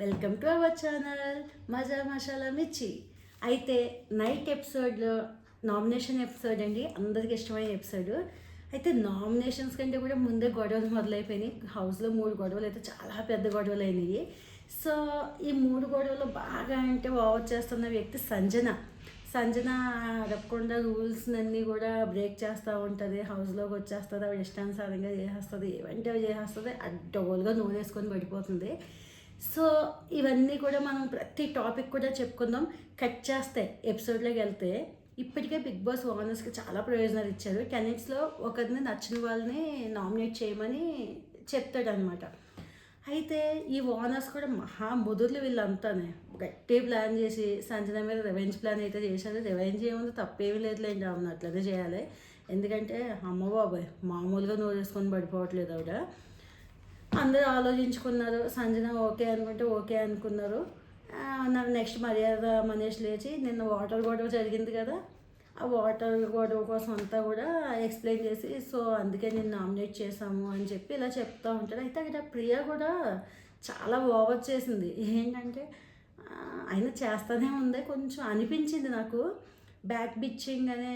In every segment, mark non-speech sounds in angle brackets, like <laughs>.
Welcome to our channel. మజా మసాలా మిర్చి. అయితే నైట్ ఎపిసోడ్లో నామినేషన్ ఎపిసోడ్ అండి. అందరికి ఇష్టమైన ఎపిసోడ్. అయితే నామినేషన్స్ కంటే కూడా ముందే గొడవలు మొదలైపోయినాయి. హౌస్లో మూడు గొడవలు అయితే చాలా పెద్ద గొడవలు అయినాయి. సో ఈ మూడు గొడవలు బాగా అంటే ఓవర్ చేస్తున్న వ్యక్తి సంజన. సంజన అడగకుండా రూల్స్ అన్నీ కూడా బ్రేక్ చేస్తూ ఉంటుంది. హౌస్లోకి వచ్చేస్తుంది. ఆవిడ ఇష్టానుసారంగా చేసేస్తుంది. ఏమంటే అవి చేసేస్తుంది. అడ్డగోలుగా నూనె వేసుకొని పడిపోతుంది. సో ఇవన్నీ కూడా మనం ప్రతి టాపిక్ కూడా చెప్పుకుందాం. కట్ చేస్తే ఎపిసోడ్లోకి వెళ్తే ఇప్పటికే బిగ్ బాస్ ఓనర్స్కి చాలా ప్రయోజనాలు ఇచ్చారు. టెనెట్స్లో ఒకరిని నచ్చిన వాళ్ళని నామినేట్ చేయమని చెప్తాడనమాట అయితే ఈ ఓనర్స్ కూడా మహా ముదుర్లు వీళ్ళంతానే. గట్టి ప్లాన్ చేసి సంజన మీద రివెంజ్ ప్లాన్ అయితే చేశారు. రివెంజ్ ఏముంది తప్పేమీ లేదులేండి అవును అట్లనే చేయాలి. ఎందుకంటే అమ్మ బాబాయ్ మామూలుగా నోరేసుకొని పడిపోవట్లేదు ఆవిడ. అందరూ ఆలోచించుకున్నారు సంజన ఓకే అనుకుంటే ఓకే అనుకున్నారు. నాకు నెక్స్ట్ మర్యాద మనీష్ లేచి నిన్న వాటర్ గొడవ జరిగింది కదా ఆ వాటర్ గొడవ కోసం అంతా కూడా ఎక్స్ప్లెయిన్ చేసి సో అందుకే నేను నామినేట్ చేశాము అని చెప్పి ఇలా చెప్తూ ఉంటాడు. అయితే అక్కడ ప్రియ కూడా చాలా ఓవర్ చేసింది ఏంటంటే ఆయన చేస్తానే ఉంది కొంచెం అనిపించింది నాకు. బ్యాక్ బిచ్చింగ్ అనే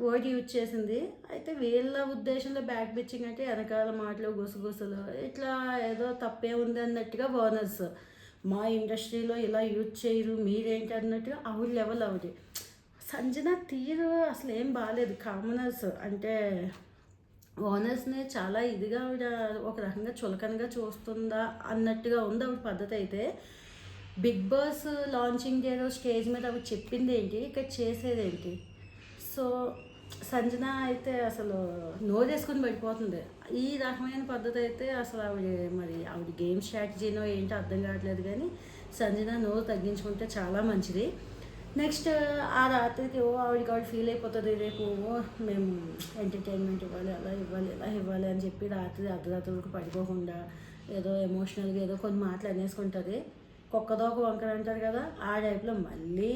వర్డ్ యూజ్ చేసింది. అయితే వీళ్ళ ఉద్దేశంలో బ్యాక్ బిచ్చింగ్ అంటే వెనకాల మాటలు గుసగుసలు ఇట్లా ఏదో తప్పే ఉంది అన్నట్టుగా ఓనర్స్ మా ఇండస్ట్రీలో ఇలా యూజ్ చేయరు మీరేంటి అన్నట్టుగా ఆవిడ లెవెల్ ఆవిడ సంజన తీరు అసలు ఏం బాగాలేదు కామనర్స్ అంటే ఓనర్స్ని చాలా ఇదిగా ఆవిడ ఒక రకంగా చులకనగా చూస్తుందా అన్నట్టుగా ఉంది ఆవిడ పద్ధతి అయితే Bigg Boss launching day stage మీద అవి చెప్పింది ఏంటి? ఇక్కడ చేసేది ఏంటి? సో సంజన అయితే అసలు నోరేసుకొని పడిపోతుంది. ఈ రకమైన పద్ధతి అయితే అసలు ఆవిడ మరి ఆవిడ గేమ్ స్ట్రాటజీనో ఏంటో అర్థం కావట్లేదు కానీ సంజన నోరు తగ్గించుకుంటే చాలా మంచిది. నెక్స్ట్ ఆ రాత్రికి ఓ ఆవిడకి ఆవిడ ఫీల్ అయిపోతుంది. రేపు ఓ మేము ఎంటర్టైన్మెంట్ ఇవ్వాలి అలా ఇవ్వాలి ఇలా ఇవ్వాలి అని చెప్పి రాత్రి అర్ధరాత్రులకు పడిపోకుండా ఏదో ఎమోషనల్గా ఏదో కొన్ని మాటలు అనేసుకుంటుంది. కుక్కదోక వంకర అంటారు కదా ఆ టైప్లో మళ్ళీ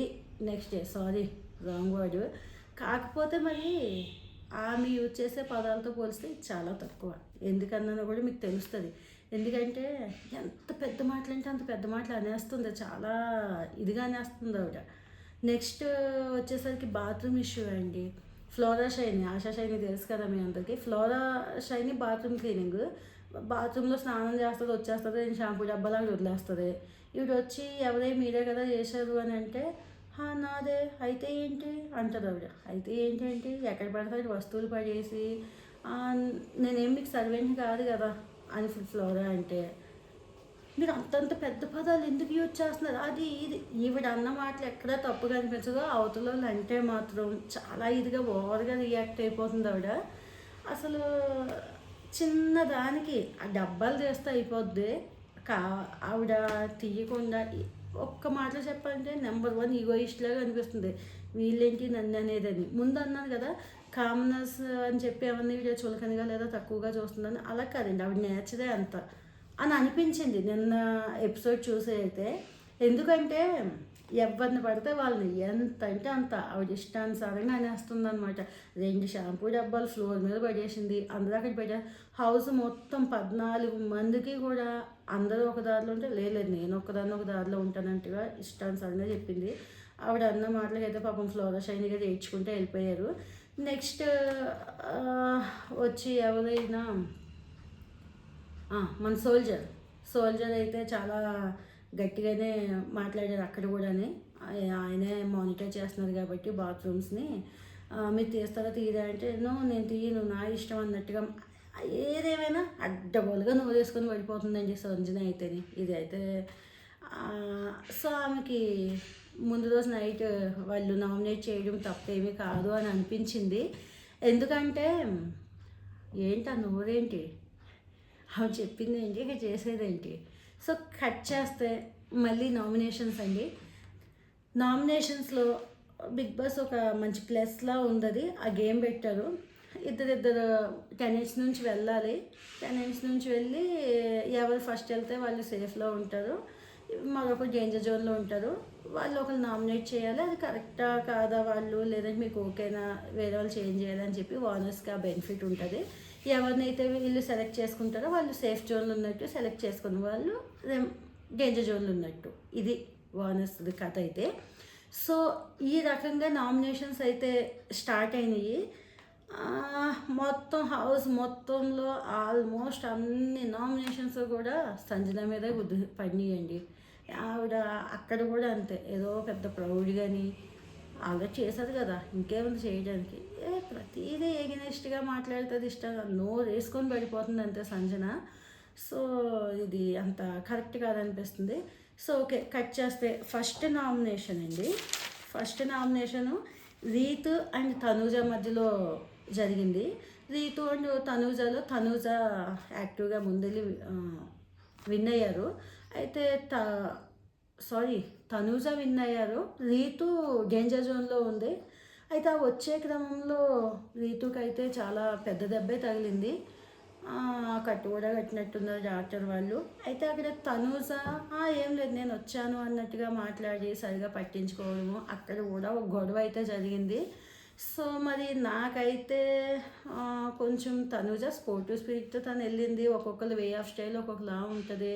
next day sorry wrong word కాకపోతే మళ్ళీ ఆమె యూజ్ చేసే పదాలతో పోలిస్తే చాలా తక్కువ. ఎందుకన్నానో కూడా మీకు తెలుస్తుంది. ఎందుకంటే ఎంత పెద్ద మాటలు అంటే అంత పెద్ద మాటలు అనేస్తుంది చాలా ఇదిగా అనేస్తుంది ఆవిడ. నెక్స్ట్ వచ్చేసరికి బాత్రూమ్ ఇష్యూ అండి. ఫ్లోరా షైని ఆశా షైని తెలుసు కదా మీ అందరికీ. ఫ్లోరా షైని బాత్రూమ్ క్లీనింగ్ బాత్రూంలో స్నానం చేస్తుంది వచ్చేస్తుంది షాంపూ డబ్బాలాగా వదిలేస్తుంది. ఈవిడ వచ్చి ఎవరే మీరే కదా చేశారు అని అంటే నాదే. అయితే ఏంటి? అంటారు ఆవిడ. అయితే ఏంటి ఎక్కడ పడితే వస్తువులు పడేసి నేనేం మీకు సర్వెంట్ కాదు కదా అని ఫ్లోరా అంటే మీరు అంతంత పెద్ద పదాలు ఎందుకు యూజ్ చేస్తున్నారు? అది ఇది. ఈవిడ అన్న మాటలు ఎక్కడా తప్పు కనిపించదో అవతల అంటే మాత్రం చాలా ఇదిగా ఓవర్గా రియాక్ట్ అయిపోతుంది ఆవిడ. అసలు చిన్న దానికి ఆ డబ్బాలు చేస్తే అయిపోద్ది. కా ఆవిడ తీయకుండా ఒక్క మాటలో చెప్పాలంటే నెంబర్ వన్ ఈగోయిస్ట్ లాగా అనిపిస్తుంది. వీళ్ళేంటి నన్ను అనేదని. ముందు అన్నాను కదా కామనర్స్ అని చెప్పి ఏమన్నా వీడియో చులకనిగా లేదా తక్కువగా చూస్తుందని అలా కాదండి. ఆవిడ నేచరే అంత. అని అనిపించింది. నిన్న ఎపిసోడ్ చూసి అయితే. ఎందుకంటే ఇబ్బంది పడితే వాళ్ళని ఎంత అంటే అంత. ఆవిడ ఇష్టానుసారంగా అనేస్తుంది అనమాట రెండు షాంపూ డబ్బాలు ఫ్లోర్ మీద పడేసింది. అందరూ అక్కడ పెట్టా. హౌస్ మొత్తం పద్నాలుగు మందికి కూడా అందరూ ఒక దారిలో ఉంటే లేదు నేను ఒక్కదాన్ని ఒక దారిలో ఉంటానంటుగా ఇష్టానుసారంగా చెప్పింది. ఆవిడ అన్న మాటలకి అయితే పాపం ఫ్లోరా గారు నేర్చుకుంటే వెళ్ళిపోయారు. నెక్స్ట్ వచ్చి ఎవరైనా మన సోల్జర్. సోల్జర్ అయితే చాలా గట్టిగానే మాట్లాడారు అక్కడ కూడానే. ఆయనే మానిటర్ చేస్తున్నారు కాబట్టి బాత్రూమ్స్ని. మీరు తీస్తారా తీయరా అంటే నేను తీయను నా ఇష్టం అన్నట్టుగా ఏదేమైనా అడ్డగోలుగా నువ్వు వేసుకొని పడిపోతుందండి సంజన అయితేని. ఇది అయితే సో ఆమెకి ముందు రోజు నైట్ వాళ్ళు నామినేట్ చేయడం తప్పేమీ కాదు అని అనిపించింది. ఎందుకంటే ఏంటి ఆ నోరేంటి? ఆమె చెప్పింది ఏంటి ఇక చేసేదేంటి? సో కట్ చేస్తే మళ్ళీ నామినేషన్స్ అండి. నామినేషన్స్లో బిగ్ బాస్ ఒక మంచి ప్లస్లా ఉంది ఆ గేమ్ పెట్టారు. ఇద్దరిద్దరు టెనెంట్స్ నుంచి వెళ్ళాలి. టెనెంట్స్ నుంచి వెళ్ళి ఎవరు ఫస్ట్ వెళ్తే వాళ్ళు సేఫ్లో ఉంటారు. మరొక డేంజర్ జోన్లో ఉంటారు. వాళ్ళు ఒకరు నామినేట్ చేయాలి. అది కరెక్టా కాదా వాళ్ళు? లేదంటే మీకు ఓకేనా వేరే వాళ్ళు చేంజ్ చేయాలని చెప్పి ఓనర్స్కి ఆ బెనిఫిట్ ఉంటుంది. ఎవరినైతే వీళ్ళు సెలెక్ట్ చేసుకుంటారో వాళ్ళు సేఫ్ జోన్లో ఉన్నట్టు సెలెక్ట్ చేసుకున్న వాళ్ళు రెం- డేంజర్ జోన్లు ఉన్నట్టు. ఇది వానస్తుంది కథ అయితే. సో ఈ రకంగా నామినేషన్స్ అయితే స్టార్ట్ అయినాయి. మొత్తం హౌస్ మొత్తంలో ఆల్మోస్ట్ అన్ని నామినేషన్స్ కూడా సంజన మీద గుద్దు పడినాయండి. ఆవిడ అక్కడ కూడా అంతే. ఏదో పెద్ద ప్రౌడ్ కానీ ఆల్రెడీ చేశారు కదా ఇంకేముంది చేయడానికి. ఏ ప్రతిదీ ఎగనెస్ట్గా మాట్లాడుతుంది ఇష్టంగా. నోరు వేసుకొని పడిపోతుంది అంతే సంజన. సో ఇది అంత కరెక్ట్ కాదనిపిస్తుంది. సో ఓకే కట్ చేస్తే ఫస్ట్ నామినేషన్ అండి. First nomination Ritu and Tanuja మధ్యలో జరిగింది. రీతు అండ్ తనూజలో తనూజ యాక్టివ్గా ముందెళ్ళి విన్ అయ్యారు. అయితే త సారీ తనూజ విన్ అయ్యారు. రీతు డేంజర్ జోన్లో ఉంది. అయితే ఆ వచ్చే క్రమంలో రీతుకైతే అయితే చాలా పెద్ద దెబ్బే తగిలింది. కట్టు కూడా కట్టినట్టున్నారు డాక్టర్ వాళ్ళు. అయితే అక్కడ తనూజ ఏం లేదు నేను వచ్చాను అన్నట్టుగా మాట్లాడి సరిగా పట్టించుకోవడము. అక్కడ కూడా ఒక గొడవ అయితే జరిగింది. సో మరి నాకైతే కొంచెం తనూజ స్పోర్టివ్ స్పిరిట్తో తను వెళ్ళింది. ఒక్కొక్కరు వే ఆఫ్ స్టైల్ ఒక్కొక్కలా ఉంటుంది.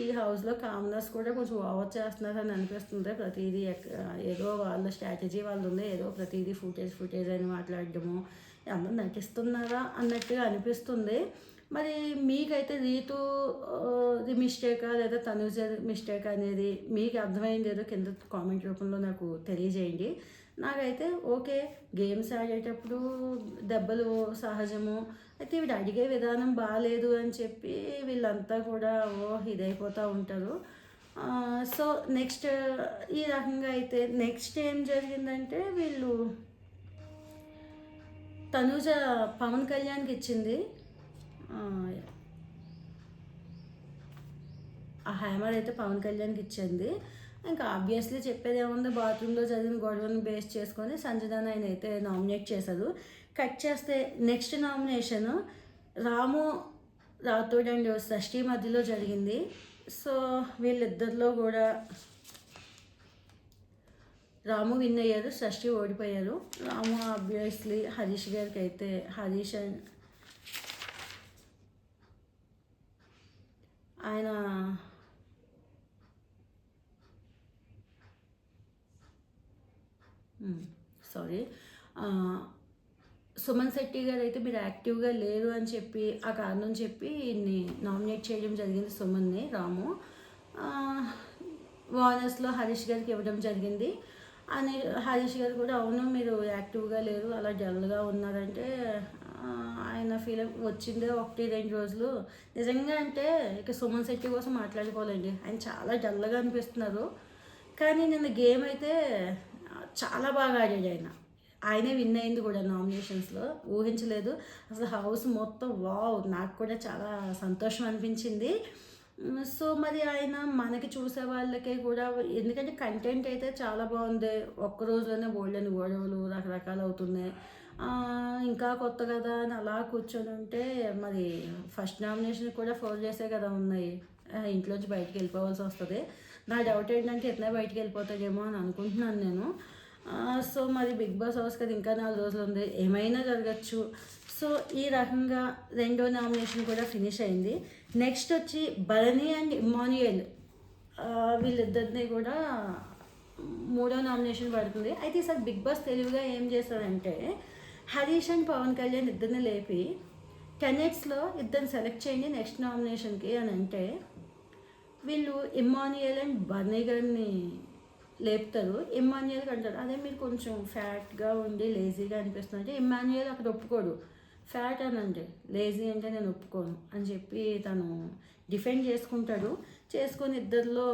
ఈ హౌస్లో కామనర్స్ కూడా కొంచెం ఓవర్ చేస్తున్నారు అని అనిపిస్తుంది. ప్రతిదీ ఏదో వాళ్ళ స్ట్రాటజీ వాళ్ళు ఉంది ఏదో ప్రతిదీ ఫుటేజ్ ఫుటేజ్ అని మాట్లాడడము. అందరూ నటిస్తున్నారా అన్నట్టుగా అనిపిస్తుంది. మరి మీకైతే రీతు ఆ, మిస్టేకా లేదా తనుజ మిస్టేక్ అనేది మీకు అర్థమైంది ఏదో కింద కామెంట్ రూపంలో నాకు తెలియజేయండి. నాకైతే ఓకే గేమ్స్ ఆడేటప్పుడు దెబ్బలు సహజము. అయితే వీడు అడిగే విధానం బాగాలేదు అని చెప్పి వీళ్ళంతా కూడా ఓ ఇదైపోతూ ఉంటారు. సో నెక్స్ట్ ఈ రకంగా అయితే నెక్స్ట్ ఏం జరిగిందంటే వీళ్ళు తనూజ పవన్ కళ్యాణ్కి ఇచ్చింది. ఆ, హ్యామర్ అయితే పవన్ కళ్యాణ్కి ఇచ్చింది. ఇంకా ఆబ్వియస్లీ చెప్పేది ఏముంది? బాత్రూంలో జరిగిన గొడవను బేస్ చేసుకొని సంజనాన్ ఆయన అయితే నామినేట్ చేశారు. కట్ చేస్తే next nomination Ramu Rathod and Shashti మధ్యలో జరిగింది. సో వీళ్ళిద్దరిలో కూడా రాము విన్ అయ్యారు షష్ఠి ఓడిపోయారు. రాము ఆబ్వియస్లీ హరీష్ గారికి అయితే హరీష్ ఆయన hmm, సారీ సుమన్ శెట్టి గారు అయితే మీరు యాక్టివ్గా లేరు అని చెప్పి ఆ కారణం చెప్పి ఈయన్ని నామినేట్ చేయడం జరిగింది సుమన్ని రాము. వానస్లో హరీష్ గారికి ఇవ్వడం జరిగింది. అని హరీష్ గారు కూడా అవును మీరు యాక్టివ్గా లేరు అలా డల్గా ఉన్నారంటే ఆయన ఫీల్ వచ్చిందే ఒకటి రెండు రోజులు. నిజంగా అంటే ఇక సుమన్ శెట్టి కోసం మాట్లాడుకోవాలండి. ఆయన చాలా డల్గా అనిపిస్తున్నారు. కానీ నిన్న గేమ్ అయితే చాలా బాగా ఆడాడు ఆయన. ఆయనే విన్ అయింది కూడా నామినేషన్స్లో. ఊహించలేదు. అసలు హౌస్ మొత్తం వావ్ నాకు కూడా చాలా సంతోషం అనిపించింది. సో మరి ఆయన మనకి చూసే వాళ్ళకే కూడా ఎందుకంటే కంటెంట్ అయితే చాలా బాగుంది. ఒక్క రోజులోనే బోల్డెన్ గొడవలు రకరకాలు అవుతున్నాయి. ఇంకా కొత్త కదా అని అలా కూర్చొని ఉంటే మరి ఫస్ట్ నామినేషన్ కూడా ఫోర్ చేసే కదా ఉన్నాయి. ఇంట్లోంచి బయటకు వెళ్ళిపోవాల్సి వస్తుంది. నా డౌట్ ఏంటంటే ఎట్లా బయటకు వెళ్ళిపోతాడేమో అని అనుకుంటున్నాను నేను. సో మరి బిగ్ బాస్ హౌస్ కదా ఇంకా నాలుగు రోజులు ఉంది. ఏమైనా జరగచ్చు. సో ఈ రకంగా రెండో నామినేషన్ కూడా ఫినిష్ అయింది. నెక్స్ట్ వచ్చి భరణి అండ్ ఇమాన్యుయల్ వీళ్ళిద్దరిని కూడా మూడో నామినేషన్ పడుతుంది. అయితే ఈసారి బిగ్ బాస్ తెలివిగా ఏం చేస్తారంటే హరీష్ అండ్ పవన్ కళ్యాణ్ ఇద్దరిని లేపి టెనెట్స్లో ఇద్దరిని సెలెక్ట్ చేయండి నెక్స్ట్ నామినేషన్కి అని అంటే వీళ్ళు ఇమ్మాన్యుయల్ అండ్ బర్నీ గారిని లేపుతారు. ఇమ్మాన్యుయల్కి అంటారు అదే మీరు కొంచెం ఫ్యాట్గా ఉండి లేజీగా అనిపిస్తుంది అంటే ఇమ్మాన్యుయల్ అక్కడ ఒప్పుకోడు. ఫ్యాట్ అని అంటే లేజీ అంటే నేను ఒప్పుకోను అని చెప్పి తను డిఫెండ్ చేసుకుంటాడు. చేసుకొని ఇద్దరిలో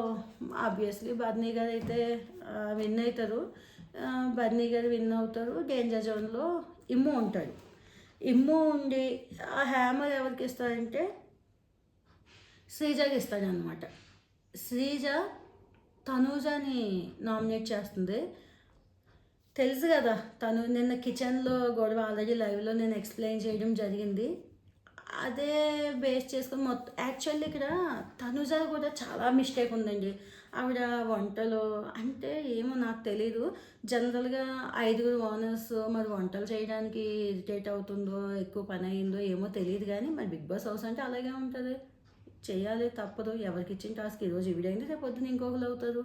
ఆబ్వియస్లీ బర్నీ గారు అయితే విన్ అవుతారు. బర్నీ గారు విన్ అవుతారు. డేంజర్ జోన్లో ఇమ్ము ఉంటాడు. ఇమ్ము ఉండి ఆ హ్యామర్ ఎవరికి ఇస్తాడంటే శ్రీజకి ఇస్తాడనమాట శ్రీజ తనూజని నామినేట్ చేస్తుంది. తెలుసు కదా తను నిన్న కిచెన్లో గొడవ ఆల్రెడీ లైవ్లో నేను ఎక్స్ప్లెయిన్ చేయడం జరిగింది. అదే బేస్ చేసుకొని మొత్తం యాక్చువల్లీ ఇక్కడ తనుజ కూడా చాలా మిస్టేక్ ఉందండి. ఆవిడ వంటలు అంటే ఏమో నాకు తెలీదు. జనరల్గా ఐదుగురు ఓనర్స్ మరి వంటలు చేయడానికి ఇరిటేట్ అవుతుందో ఎక్కువ పని అయిందో ఏమో తెలియదు కానీ మరి బిగ్ బాస్ హౌస్ అంటే అలాగే ఉంటుంది. చేయాలి తప్పదు ఎవరికి ఇచ్చిన టాస్క్ ఈరోజు ఈవిడైంది రేపు పొద్దున ఇంకొకరు అవుతారు.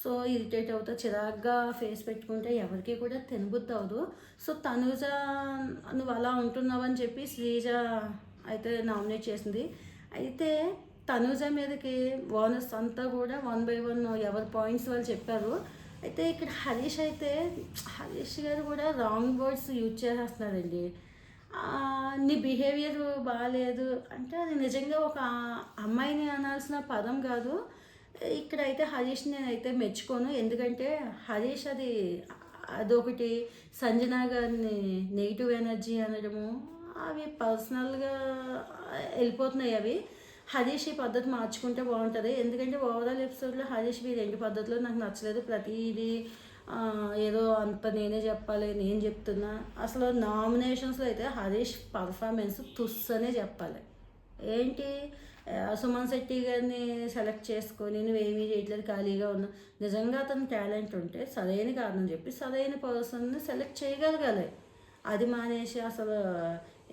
సో ఇరిటేట్ అవుతా చిరాగ్గా ఫేస్ పెట్టుకుంటే ఎవరికి కూడా తినబుద్ధి అవ్వదు సో తనుజ నువ్వు అలా ఉంటున్నావు అని చెప్పి శ్రీజ అయితే నామినేట్ చేసింది. అయితే తనుజ మీదకి ఓనర్స్ అంతా కూడా వన్ బై వన్ ఎవరి పాయింట్స్ వాళ్ళు చెప్పారు. అయితే ఇక్కడ హరీష్ అయితే హరీష్ గారు కూడా రాంగ్ వర్డ్స్ యూజ్ చేసేస్తున్నారండి. నీ బిహేవియర్ బాగాలేదు అంటే అది నిజంగా ఒక అమ్మాయిని అనాల్సిన పదం కాదు. ఇక్కడైతే హరీష్ నేనైతే మెచ్చుకోను. ఎందుకంటే హరీష్ అది అదొకటి సంజన గారిని నెగిటివ్ ఎనర్జీ అనడము అవి పర్సనల్గా వెళ్ళిపోతున్నాయి అవి. హరీష్ ఈ పద్ధతి మార్చుకుంటే బాగుంటుంది. ఎందుకంటే ఓవరాల్ ఎపిసోడ్లో హరీష్ ఈ రెండు పద్ధతులు నాకు నచ్చలేదు. ప్రతిదీ ఏదో అంత నేనే చెప్పాలి నేను చెప్తున్నా. అసలు నామినేషన్స్లో అయితే హరీష్ పర్ఫార్మెన్స్ తుస్సనే చెప్పాలి. ఏంటి? సుమన్ శెట్టి గారిని సెలెక్ట్ చేసుకొని నువ్వేమీ చేయట్లేదు ఖాళీగా ఉన్నా. నిజంగా అతను టాలెంట్ ఉంటే సరైన కారణం చెప్పి సరైన పర్సన్ని సెలెక్ట్ చేయగలగాలి. అది మానేసి అసలు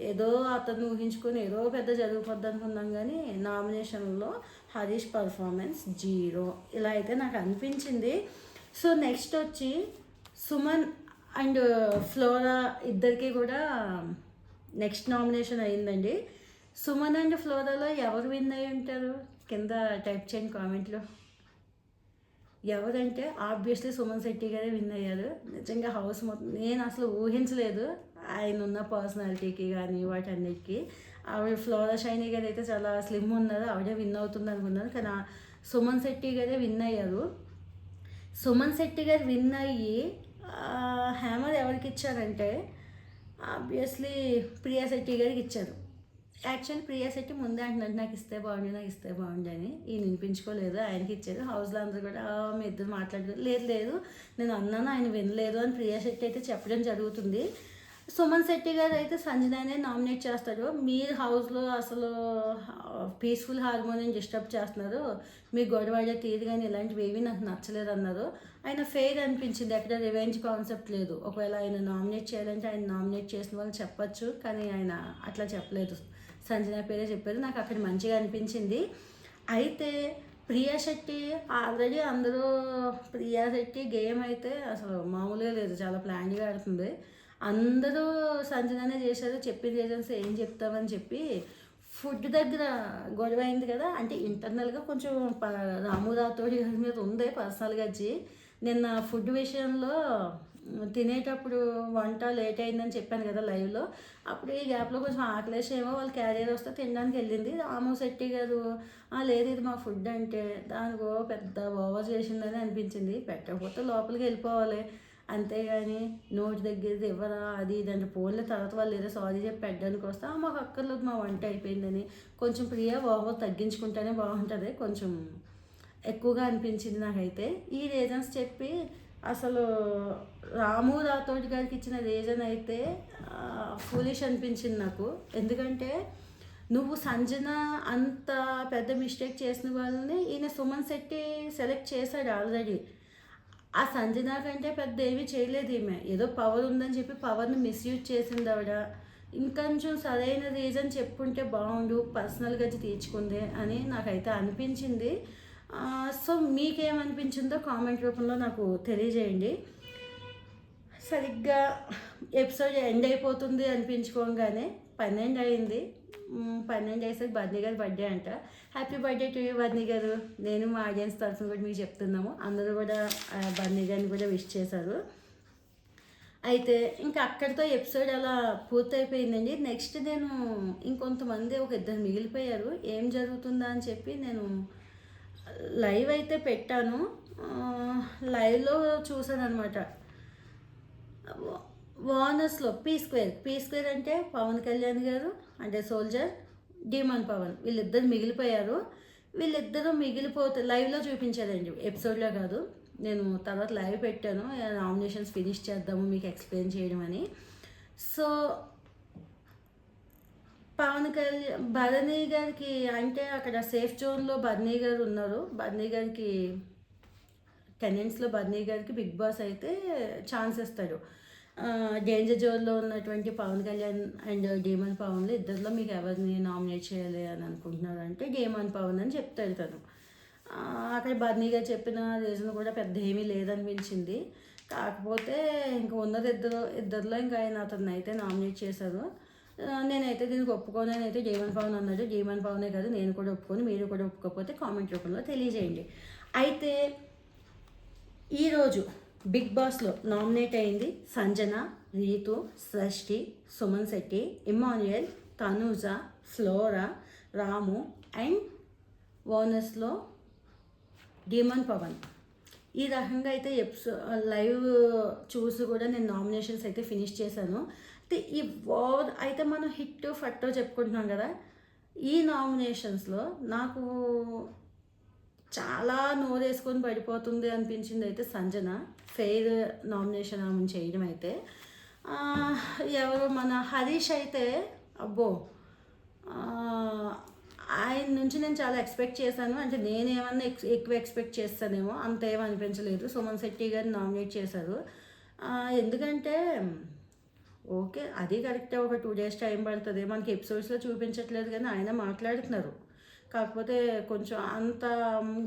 ఏదో అతను ఊహించుకొని ఏదో పెద్ద జరిగిపోద్ది అనుకున్నాం కానీ నామినేషన్లో హరీష్ పర్ఫార్మెన్స్ జీరో ఇలా అయితే నాకు అనిపించింది. సో నెక్స్ట్ వచ్చి సుమన్ అండ్ ఫ్లోరా ఇద్దరికి కూడా నెక్స్ట్ నామినేషన్ అయిందండి. సుమన్ అండ్ ఫ్లోరాలో ఎవరు విన్ అయి ఉంటారు? కింద టైప్ చేయండి కామెంట్లో ఎవరంటే ఆబ్వియస్లీ సుమన్ శెట్టి గారే విన్ అయ్యారు. నిజంగా హౌస్ మొత్తం నేను అసలు ఊహించలేదు ఆయన ఉన్న పర్సనాలిటీకి కానీ వాటన్నిటికీ. ఆవిడ ఫ్లోరా షైనీ గారు అయితే చాలా స్లిమ్ ఉన్నారు. ఆవిడే విన్ అవుతుంది అనుకున్నారు. కానీ సుమన్ శెట్టి గారే విన్ అయ్యారు. సుమన్ శెట్టి గారు విన్ అయ్యి హ్యామర్ ఎవరికి ఇచ్చారంటే ఆబ్వియస్లీ ప్రియా శెట్టి గారికి ఇచ్చారు. యాక్చువల్ ప్రియా శెట్టి ముందే అంటున్నాడు నాకు ఇస్తే బాగుండు నాకు ఇస్తే బాగుండు అని. ఈయన వినిపించుకోలేదు ఆయనకి ఇచ్చారు. హౌస్లో అందరూ కూడా మీ ఇద్దరు మాట్లాడారు లేదు లేదు నేను అన్నాను ఆయన వినలేదు అని ప్రియా శెట్టి అయితే చెప్పడం జరుగుతుంది. సుమన్ శెట్టి గారు అయితే సంజనానే నామినేట్ చేస్తాడు. మీరు హౌస్లో అసలు పీస్ఫుల్ హార్మోనియం డిస్టర్బ్ చేస్తున్నారు. మీ గొడవడే తీరు కానీ ఇలాంటివి ఏవి నాకు నచ్చలేదు అన్నారు. ఆయన ఫెయిర్ అనిపించింది. ఎక్కడ రివెంజ్ కాన్సెప్ట్ లేదు. ఒకవేళ ఆయన నామినేట్ చేయాలంటే ఆయన నామినేట్ చేసిన వాళ్ళు చెప్పచ్చు కానీ ఆయన అట్లా చెప్పలేదు. సంజన పేరే చెప్పారు. నాకు అక్కడ మంచిగా అనిపించింది. అయితే ప్రియా శెట్టి ఆల్రెడీ అందరూ ప్రియా శెట్టి గేమ్ అయితే అసలు మామూలుగా లేదు. చాలా ప్లాన్గా ఆడుతుంది. అందరూ సంజననే చేశారు. చెప్పింది చేసేసి ఏం చెప్తామని చెప్పి ఫుడ్ దగ్గర గొడవ అయింది కదా. అంటే ఇంటర్నల్గా కొంచెం ప- రాము రాథోడి గారి మీద ఉంది పర్సనల్గా వచ్చి నిన్న ఫుడ్ విషయంలో తినేటప్పుడు వంట లేట్ అయిందని చెప్పాను కదా లైవ్లో అప్పుడు ఈ గ్యాప్లో కొంచెం ఆకలేసేమో వాళ్ళు క్యారియర్ వస్తే తినడానికి వెళ్ళింది. రాము శెట్టి గారు "ఆ, లేదు ఇది మా ఫుడ్ అంటే దానికో పెద్ద ఓవర్ చేసిందని అనిపించింది. పెట్టకపోతే లోపలికి వెళ్ళిపోవాలి. అంతేగాని నోటి దగ్గరది ఇవ్వరా? అది ఇది అంటే ఫోన్లో తర్వాత వాళ్ళు ఏదో సారీ చెప్పి పెట్టడానికి వస్తే మాకు అక్కర్లేదు మా వంట అయిపోయిందని. కొంచెం ప్రియ ఓవర్ తగ్గించుకుంటేనే బాగుంటుంది కొంచెం ఎక్కువగా అనిపించింది నాకైతే. ఈ రీజన్స్ చెప్పి అసలు రాము రాథోడ్ గారికి ఇచ్చిన రీజన్ అయితే ఫూలిష్ అనిపించింది నాకు. ఎందుకంటే నువ్వు సంజన అంత పెద్ద మిస్టేక్ చేసిన వాళ్ళని ఈయన సుమన్ శెట్టి సెలెక్ట్ చేశాడు ఆల్రెడీ ఆ సంజన కంటే పెద్ద ఏమీ చేయలేదు ఈమె. ఏదో పవర్ ఉందని చెప్పి పవర్ని మిస్యూజ్ చేసింది ఆవిడ. ఇంకొంచెం సరైన రీజన్ చెప్పుంటే బాగుండు పర్సనల్గా తీర్చుకుంది అని నాకైతే అనిపించింది. సో మీకేమనిపించిందో కామెంట్ రూపంలో నాకు తెలియజేయండి. సరిగ్గా ఎపిసోడ్ ఎండ్ అయిపోతుంది అనిపించుకోగానే పన్నెండు అయింది. పన్నెండు అయ్యేసరికి బర్నీ గారు బర్త్డే అంట. Happy birthday to you Barney గారు. నేను మా ఆడియన్స్ తరఫున కూడా మీకు చెప్తున్నాము. అందరూ కూడా బర్నీ గారిని కూడా విష్ చేశారు. అయితే ఇంకా అక్కడితో ఎపిసోడ్ అలా పూర్తయిపోయిందండి. నెక్స్ట్ నేను ఇంకొంతమంది ఒక ఇద్దరు మిగిలిపోయారు. ఏం జరుగుతుందా అని చెప్పి నేను లైవ్ అయితే పెట్టాను. లైవ్లో చూసాను అనమాట వానస్లో పీ స్క్వేర్. పీ స్క్వేర్ అంటే పవన్ కళ్యాణ్ గారు అంటే సోల్జర్ డీమన్ పవన్. వీళ్ళిద్దరు మిగిలిపోయారు. వీళ్ళిద్దరూ మిగిలిపోతే లైవ్లో చూపించారండి. ఎపిసోడ్లో కాదు. నేను తర్వాత లైవ్ పెట్టాను. నామినేషన్స్ ఫినిష్ చేద్దాము మీకు ఎక్స్ప్లెయిన్ చేయడం అని. సో పవన్ కళ్యాణ్ భరణి గారికి అంటే అక్కడ సేఫ్ జోన్లో బర్నీ గారు ఉన్నారు. బర్నీ గారికి టెనెంట్స్లో బర్నీ గారికి బిగ్ బాస్ అయితే ఛాన్స్ ఇస్తాడు. డేంజర్ జోన్లో ఉన్నటువంటి పవన్ కళ్యాణ్ అండ్ డీమన్ పవన్లో ఇద్దరిలో మీకు ఎవరిని నామినేట్ చేయాలి అని అనుకుంటున్నారు అంటే డీమన్ పవన్ అని చెప్తాడు తను. అక్కడ బర్నీ గారు చెప్పిన రీజన్ కూడా పెద్ద ఏమీ లేదనిపించింది. కాకపోతే ఇంక ఉన్నది ఇద్దరు ఇద్దరిలో ఇంకా ఆయన అతన్ని అయితే నామినేట్ చేశారు. నేనైతే దీనికి ఒప్పుకోను అని అయితే పవన్ అన్నాడు జయమన్ పవనే కాదు నేను కూడా ఒప్పుకొని మీరు కూడా ఒప్పుకోకపోతే కామెంట్ రూపంలో తెలియజేయండి. అయితే ఈరోజు బిగ్ బాస్లో నామినేట్ అయింది సంజన రీతు సృష్టి సుమన్ శెట్టి ఇమాన్యుయల్ తనూజ ఫ్లోరా రాము అండ్ ఓనర్స్లో డీమన్ పవన్. ఈ రకంగా అయితే ఎపిసో లైవ్ చూసి కూడా నేను నామినేషన్స్ అయితే ఫినిష్ చేశాను. అయితే ఈ ఓవర్ అయితే మనం హిట్ ఫట్టో చెప్పుకుంటున్నాం కదా. ఈ నామినేషన్స్లో నాకు చాలా నోరేసుకొని పడిపోతుంది అనిపించింది అయితే సంజన ఫెయిర్ నామినేషన్ ఆమె చేయడం అయితే. ఎవరు మన హరీష్ అయితే అబ్బో ఆయన నుంచి నేను చాలా ఎక్స్పెక్ట్ చేశాను. అంటే నేనేమన్నా ఎక్స్ ఎక్కువ ఎక్స్పెక్ట్ చేస్తానేమో అంత ఏమనిపించలేదు సుమన్ శెట్టి గారిని నామినేట్ చేశారు. ఎందుకంటే ఓకే అది కరెక్టే. ఒక టూ డేస్ టైం పడుతుంది. మనకి ఎపిసోడ్స్లో చూపించట్లేదు కానీ ఆయన మాట్లాడుతున్నారు. కాకపోతే కొంచెం అంత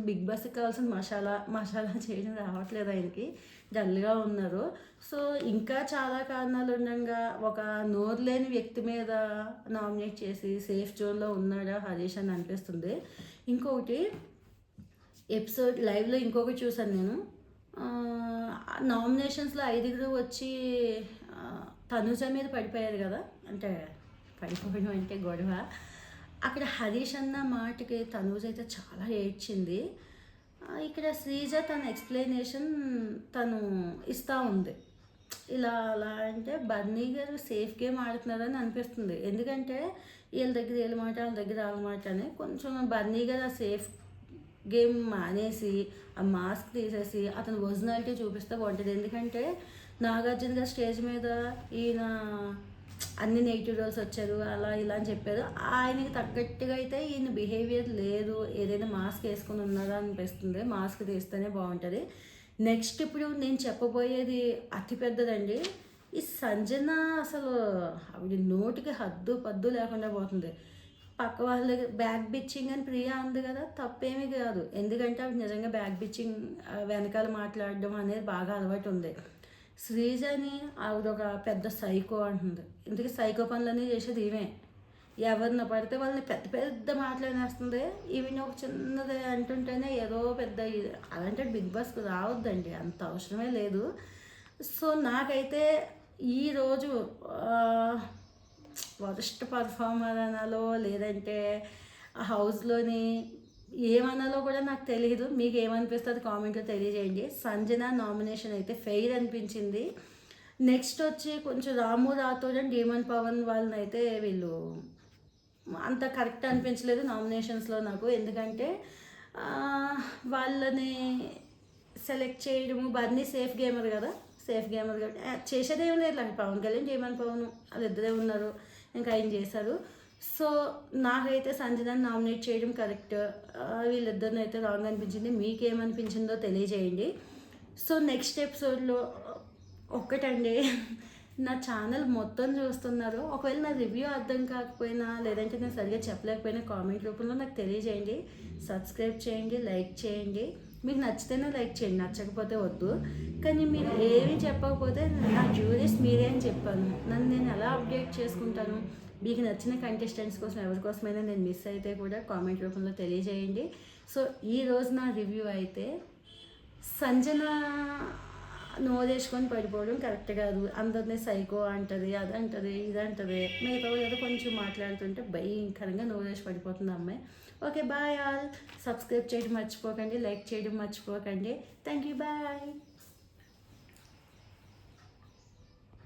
బిగ్ బాస్కి కావాల్సిన మసాలా మసాలా <laughs> చేయడం రావట్లేదు ఆయనకి. డల్గా ఉన్నారు. సో ఇంకా చాలా కారణాలు ఉండగా ఒక నోరు లేని వ్యక్తి మీద నామినేట్ చేసి సేఫ్ జోన్లో ఉన్నాడా హరీష్ అని అనిపిస్తుంది. ఇంకొకటి ఎపిసోడ్ లైవ్లో ఇంకొకటి చూసాను నేను. నామినేషన్స్లో ఐదుగురు వచ్చి తనుజ మీద పడిపోయారు కదా? అంటే పడిపోవడం అంటే గొడవ. అక్కడ హరీష్ అన్న మాటకి తనూజ్ అయితే చాలా ఏడ్చింది. ఇక్కడ శ్రీజ తన ఎక్స్ప్లెనేషన్ తను ఇస్తూ ఉంది. ఇలా అలా అంటే బర్నీ గారు సేఫ్ గేమ్ ఆడుతున్నారని అనిపిస్తుంది. ఎందుకంటే వీళ్ళ దగ్గర వీళ్ళ మాట వాళ్ళ దగ్గర వాళ్ళ మాట అని కొంచెం బర్నీ గారు ఆ సేఫ్ గేమ్ మానేసి ఆ మాస్క్ తీసేసి అతని ఒరిజినాలిటీ చూపిస్తే బాగుంటుంది. ఎందుకంటే నాగార్జున గారు స్టేజ్ మీద ఈయన అన్ని నెగిటివ్ రోల్స్ వచ్చారు అలా ఇలా అని చెప్పారు. ఆయనకి తగ్గట్టుగా అయితే ఈయన బిహేవియర్ లేదు. ఏదైనా మాస్క్ వేసుకుని ఉన్నారా అనిపిస్తుంది. మాస్క్ తీస్తేనే బాగుంటుంది. నెక్స్ట్ ఇప్పుడు నేను చెప్పబోయేది అతి పెద్దదండి. ఈ సంజన అసలు ఆవిడ నోటికి హద్దు పద్దు లేకుండా పోతుంది. పక్క వాళ్ళ బ్యాక్ బిచ్చింగ్ అని ప్రియా అంది కదా తప్పేమీ కాదు. ఎందుకంటే ఆవిడ నిజంగా బ్యాక్ బిచ్చింగ్ ఆ, వెనకాల మాట్లాడడం అనేది బాగా అలవాటు ఉంది. శ్రీజని ఆవిడ ఒక పెద్ద సైకో అంటుంది. ఇందుకే సైకో పనులన్నీ చేసేది ఈమె. ఎవరిని పడితే వాళ్ళని పెద్ద పెద్ద మాట్లాడేస్తుంది ఈవిని ఒక చిన్నది అంటుంటేనే ఏదో పెద్ద అలాంటి బిగ్ బాస్కి రావద్దండి. అంత అవసరమే లేదు. సో నాకైతే ఈరోజు వరస్ట్ పర్ఫార్మర్ అనాలో లేదంటే హౌస్లోని ఏమనాలో కూడా నాకు తెలియదు మీకు ఏమనిపిస్తుంది కామెంట్లో తెలియజేయండి. సంజన నామినేషన్ అయితే ఫెయిర్ అనిపించింది. నెక్స్ట్ వచ్చి కొంచెం రాము రాథోడ్ అండ్ డీమన్ పవన్ వాళ్ళని అయితే వీళ్ళు అంత కరెక్ట్ అనిపించలేదు నామినేషన్స్లో నాకు. ఎందుకంటే వాళ్ళని సెలెక్ట్ చేయడము బర్నీ సేఫ్ గేమర్ కదా. సేఫ్ గేమర్ కాబట్టి చేసేదేం లేదు. పవన్ కళ్యాణ్ జయమన్ పవన్ వాళ్ళిద్దరే ఉన్నారు. ఇంకా ఆయన చేశారు? సో నాకైతే సంజనాన్ని నామినేట్ చేయడం కరెక్ట్. వీళ్ళిద్దరిని అయితే రాంగ్ అనిపించింది. మీకేమనిపించిందో తెలియజేయండి. సో నెక్స్ట్ ఎపిసోడ్లో ఒక్కటండి నా ఛానల్ మొత్తం చూస్తున్నారు. ఒకవేళ నా రివ్యూ అర్థం కాకపోయినా లేదంటే నేను సరిగ్గా చెప్పలేకపోయినా కామెంట్ రూపంలో నాకు తెలియజేయండి. సబ్స్క్రైబ్ చేయండి లైక్ చేయండి. మీకు నచ్చితేనే లైక్ చేయండి నచ్చకపోతే వద్దు. కానీ మీరు ఏమీ చెప్పకపోతే నా జ్యూరీస్ మీరే అని చెప్పాను. నన్ను నేను ఎలా అప్డేట్ చేసుకుంటాను? మీకు నచ్చిన కంటెస్టెంట్స్ కోసం ఎవరి కోసమైనా నేను మిస్ అయితే కూడా కామెంట్ రూపంలో తెలియజేయండి. సో ఈ రోజు నా రివ్యూ అయితే సంజన నోదేసుకొని పడిపోవడం కరెక్ట్ కాదు. అందరినీ సైకో అంటది అది అంటది ఇది అంటది. మిగతా ఏదో కొంచెం మాట్లాడుతుంటే భయంకరంగా నోరేసి పడిపోతుంది అమ్మాయి. ఓకే బాయ్ ఆల్ సబ్స్క్రైబ్ చేయడం మర్చిపోకండి లైక్ చేయడం మర్చిపోకండి. Thank you bye